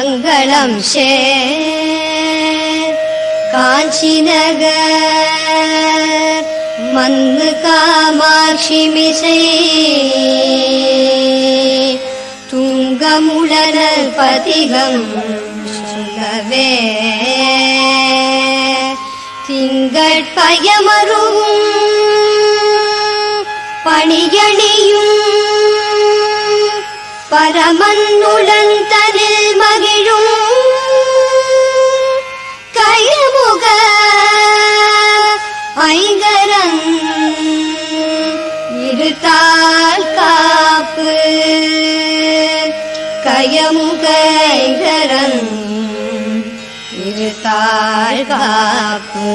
மங்களம் ஷே காஞ்சி நகர் மன்னு காமாட்சி மிசை துங்கமுடனல் பதிகம் சுகவே. திங்கள் பயமரும் பணியணியும் பரமன்னுடன் தனில் மகிழும் கைமுக ஐங்கரன் இருத்தால் காப்பு கயமுக ஐங்கரன் இருத்தால் காப்பு.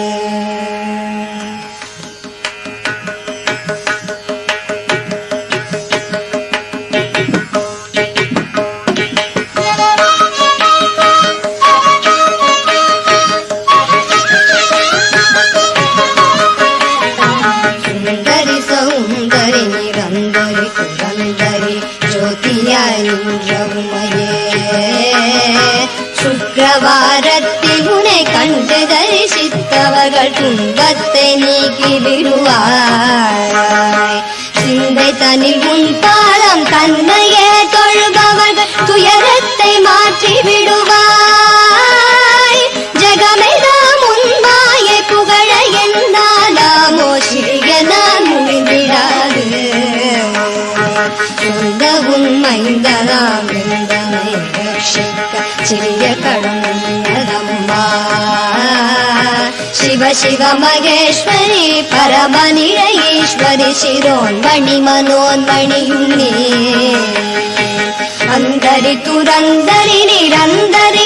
பாரத்தை நீக்கி விடுவாய் சிந்தை தனில் உன் பாதம் தன்மையே தொழுபவர்கள் துயரத்தை மாற்றி விடுவாய் ஜெகமெல்லாம் உன் மாயை புகழ என்னாலாமோ? சிறிய நான் முடிந்திடாது சொந்த உண்மைந்ததாம் சிறிய கடமையதம்மா சிவ சிவ மகேஸ்வரி பரமநிழ ஈஸ்வரி சிரோன்மணி மனோன்மணியும். நீ அந்தரி துரந்தரி நிரந்தரி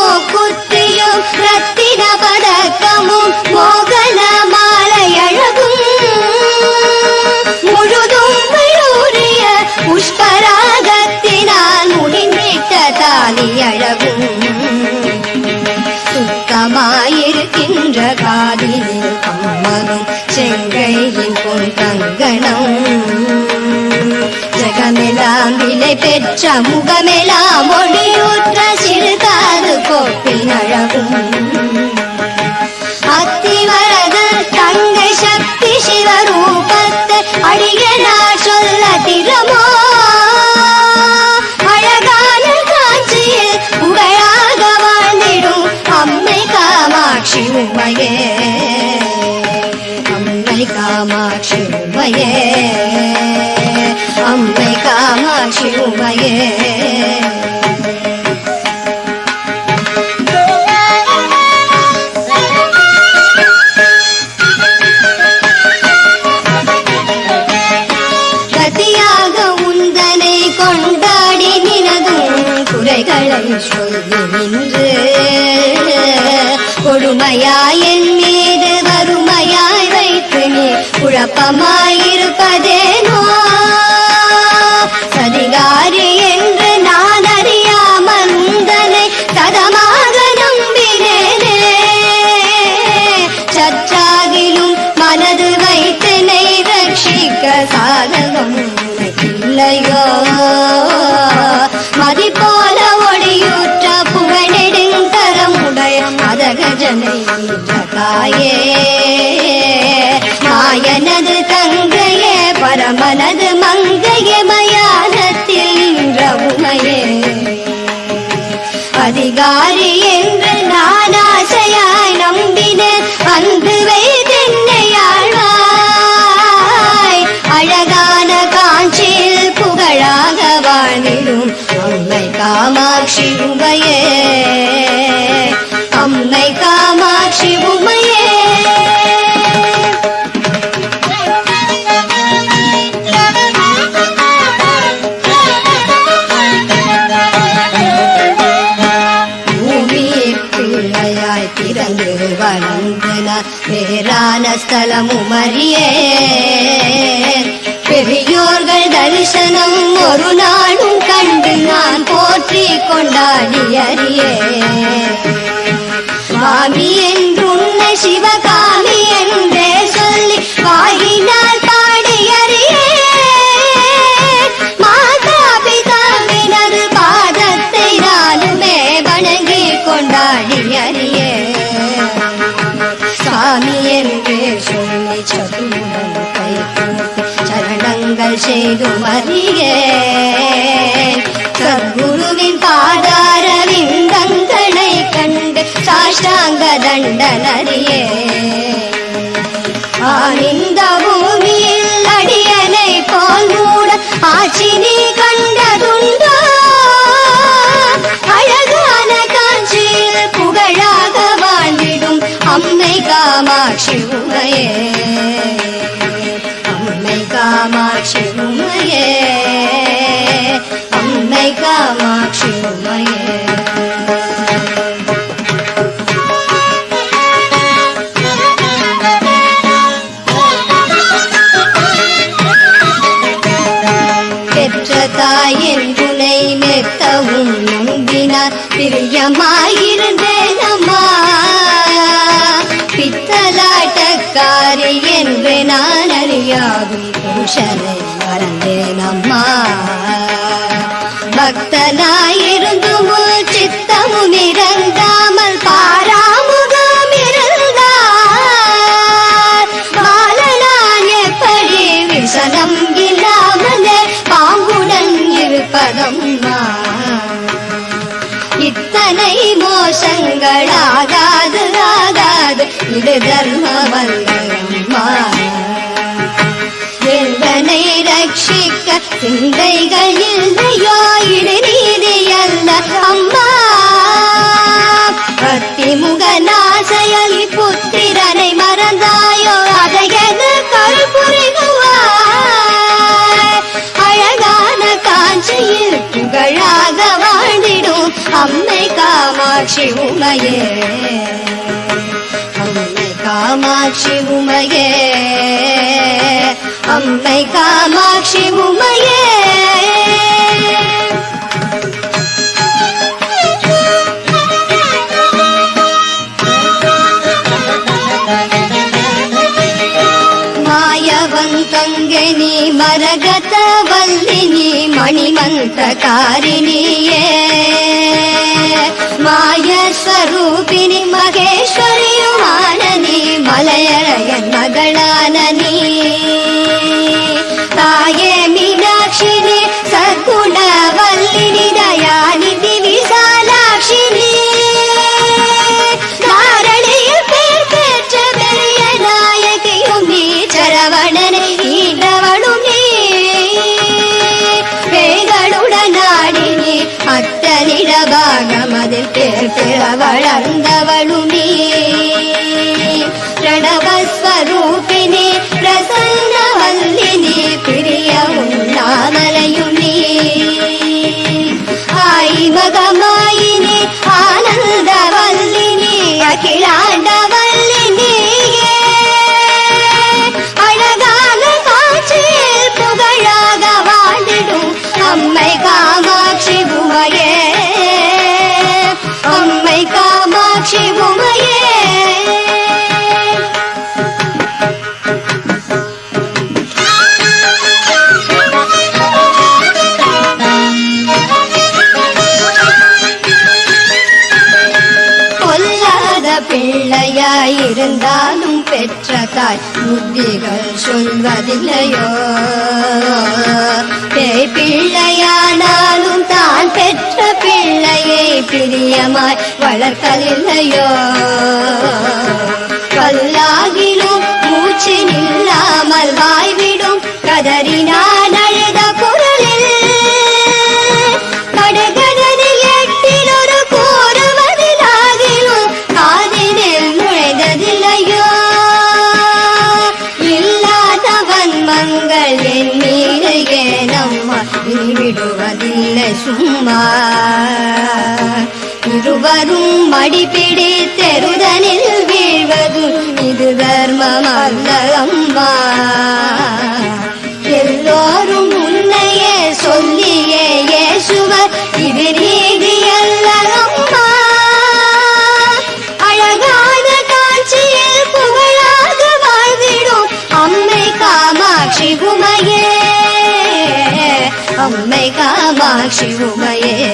ரத்தின பதக்கமும் மோகன மாலை முழுதும் விழூரிய புஷ்பராகத்தினால் முடிந்திட்ட தாலி சுத்தமாயிருக்கின்ற காதினில் செங்கையின் பொன் கங்கணம். விலை பெற்ற முகமே குறைகளை கொடுமையாய் என் மீது வறுமையாய் வைத்து நீ குழப்பமாயிருப்பதே. அம்மை காமாட்சி உமையே. அம்மை காமாட்சி உமையே. பிறந்து வளர்ந்தன ஸ்தலமும் அறியே பெரியோர்கள் தரிசனம் ஒரு நாள் கொண்டாடியறியே அஷ்டாங்க தண்டனரியே ஆனிந்த பூமியில் அடியனை போல் மூட ஆட்சி நீ கண்டதுண்டோ. அழகான காஞ்சியில் புகழாக வாழ்ந்திடும் அம்மை காமாட்சி உமையே. அம்மை காமாட்சி உமையே. அம்மை காமாட்சி உமை and my காமாட்சி உமையே. அம்மை காமாட்சி உமையே. அம்மை காமாட்சி உமையே. மாயவங்கங்கனி மரகத வல்லினி மணிமந்த സ്വരൂപിനി മഹേശ്വരിയുമാണ് നീ മലയഴകൻ മകളാണ് നീ பிள்ளையானாலும் தான் பெற்ற பிள்ளையை பிரியமாய் வளர்க்கலில்லையோ கல்லா சும்மா இருவரும் மடிபிடி தெருதனில் வீழ்வதும் சிவமயே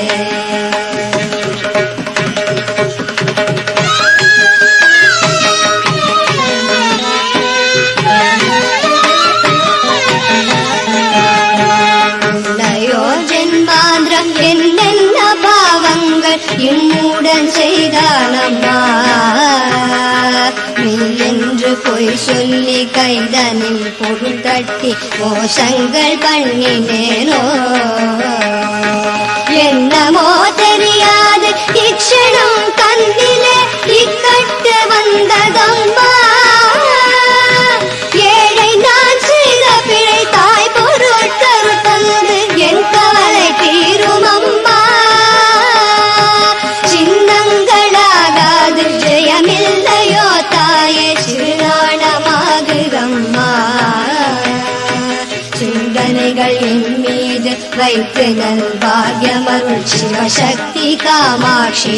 മോശങ്ങൾ പണ്ണിനേനോ എന്നമോ திருநல் பாக்யமருள் சிவசக்தி காமாட்சி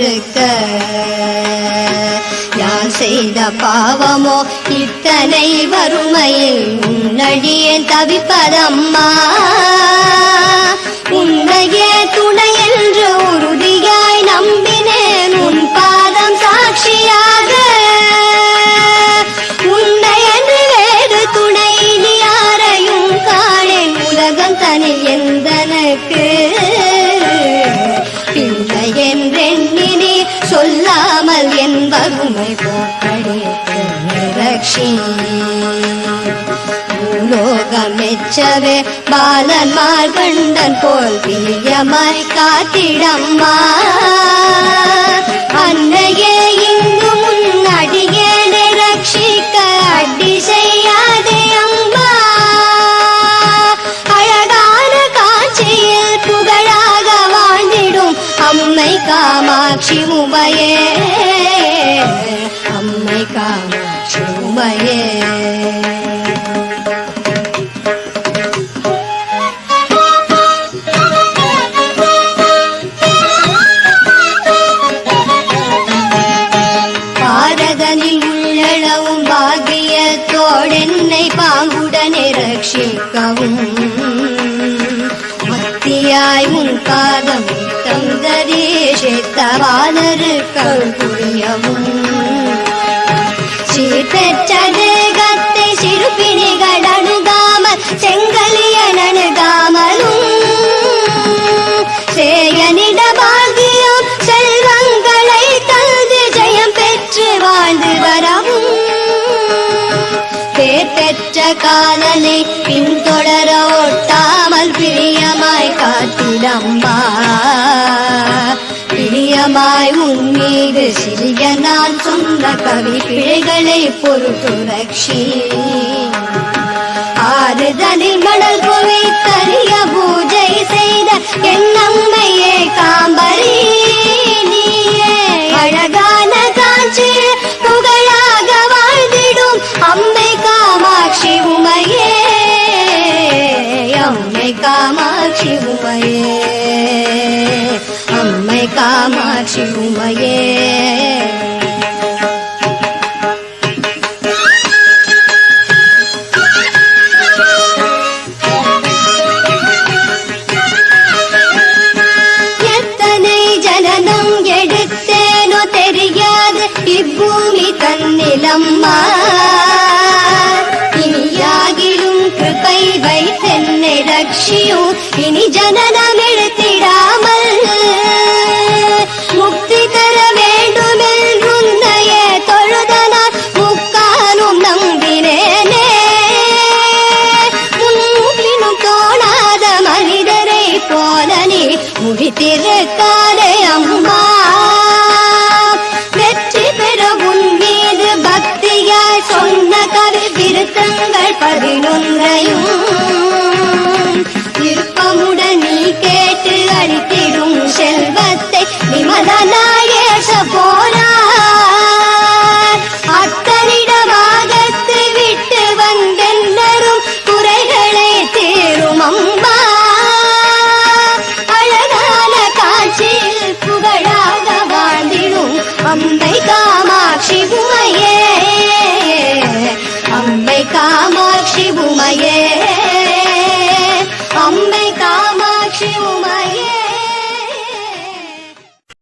மறுக்க. யான் செய்த பாவமோ இத்தனை வறுமையில் உன்னடியே தவிப்பதம்மா. காற்றவே பாலன்மார் கண்டன் போல் பிரியமாய் காத்திடம்மா. அன்னையே இங்கும் அடியேனை ரட்சிக்க அடி செய்யாதே அம்மா. அழகான காட்சியில் புகழாக வாழ்ந்திடும் அம்மை காமாட்சி உமையே. മത്തനെ രക്ഷിക്കവും ഭക്തിയായി മുൻപാദം തന്തരീഷിത്തവാനരുക്കൾ പുറിയവും ശ്രീ പെറ്റതേ அம்மா பிரியமாய் உன் மீது சிறிய நான் சொன்ன கவி பிழைகளை பொறுத்துணர்ச்சி. ஆறுதனில் மலர் కామాక్షి ఉమయే అమ్మై కామాక్షి ఉమయే பூமி தன்னிலம்மா ಖುಷಿಯು ಇನಿ ಜನನ